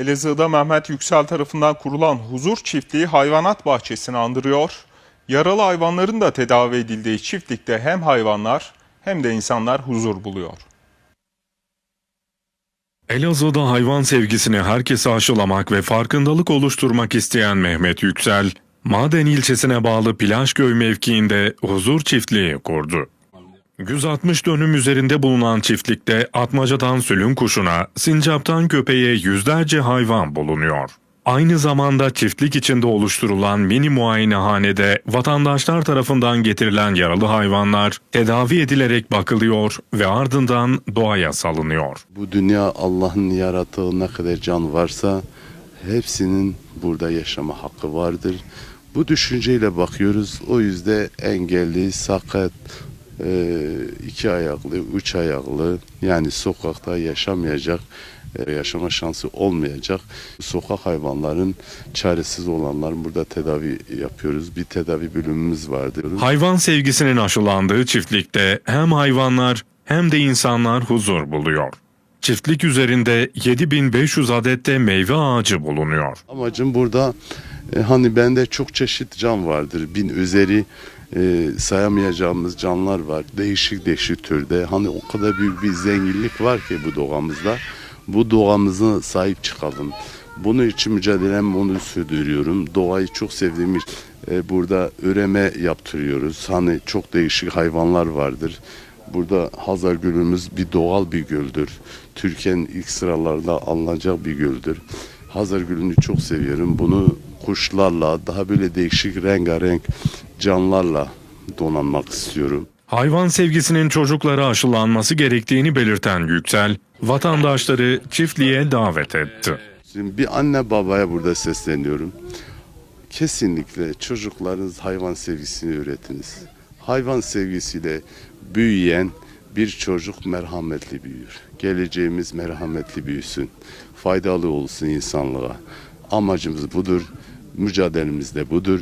Elazığ'da Mehmet Yüksel tarafından kurulan huzur çiftliği hayvanat bahçesini andırıyor. Yaralı hayvanların da tedavi edildiği çiftlikte hem hayvanlar hem de insanlar huzur buluyor. Elazığ'da hayvan sevgisini herkese aşılamak ve farkındalık oluşturmak isteyen Mehmet Yüksel, Maden ilçesine bağlı Plajköy mevkiinde huzur çiftliği kurdu. 160 dönüm üzerinde bulunan çiftlikte atmacadan sülün kuşuna, sincaptan köpeğe yüzlerce hayvan bulunuyor. Aynı zamanda çiftlik içinde oluşturulan mini muayenehanede vatandaşlar tarafından getirilen yaralı hayvanlar tedavi edilerek bakılıyor ve ardından doğaya salınıyor. Bu dünya Allah'ın yarattığı ne kadar can varsa hepsinin burada yaşama hakkı vardır. Bu düşünceyle bakıyoruz. O yüzden engelli, sakat, iki ayaklı, üç ayaklı yani sokakta yaşamayacak, e, yaşama şansı olmayacak sokak hayvanların çaresiz olanların burada tedavi yapıyoruz. Bir tedavi bölümümüz vardır. Hayvan sevgisinin aşılandığı çiftlikte hem hayvanlar hem de insanlar huzur buluyor. Çiftlik üzerinde 7500 adette meyve ağacı bulunuyor. Amacım burada e, hani bende çok çeşit can vardır. Bin üzeri e, sayamayacağımız canlar var. Değişik değişik türde. Hani o kadar büyük bir zenginlik var ki bu doğamızda. Bu doğamıza sahip çıkalım. Bunun için mücadelem onu sürdürüyorum. Doğayı çok sevdiğim için e, burada üreme yaptırıyoruz. Hani çok değişik hayvanlar vardır. Burada Hazar Gölü'müz bir doğal bir göldür. Türkiye'nin ilk sıralarda alınacak bir göldür. Hazar Gölü'nü çok seviyorum. Bunu kuşlarla, daha böyle değişik rengarenk canlarla donanmak istiyorum. Hayvan sevgisinin çocuklara aşılanması gerektiğini belirten Yüksel, vatandaşları çiftliğe davet etti. Şimdi bir anne babaya burada sesleniyorum. Kesinlikle çocuklarınız hayvan sevgisini öğretiniz. Hayvan sevgisiyle büyüyen bir çocuk merhametli büyür. Geleceğimiz merhametli büyüsün. Faydalı olsun insanlığa. Amacımız budur. Mücadelemiz de budur.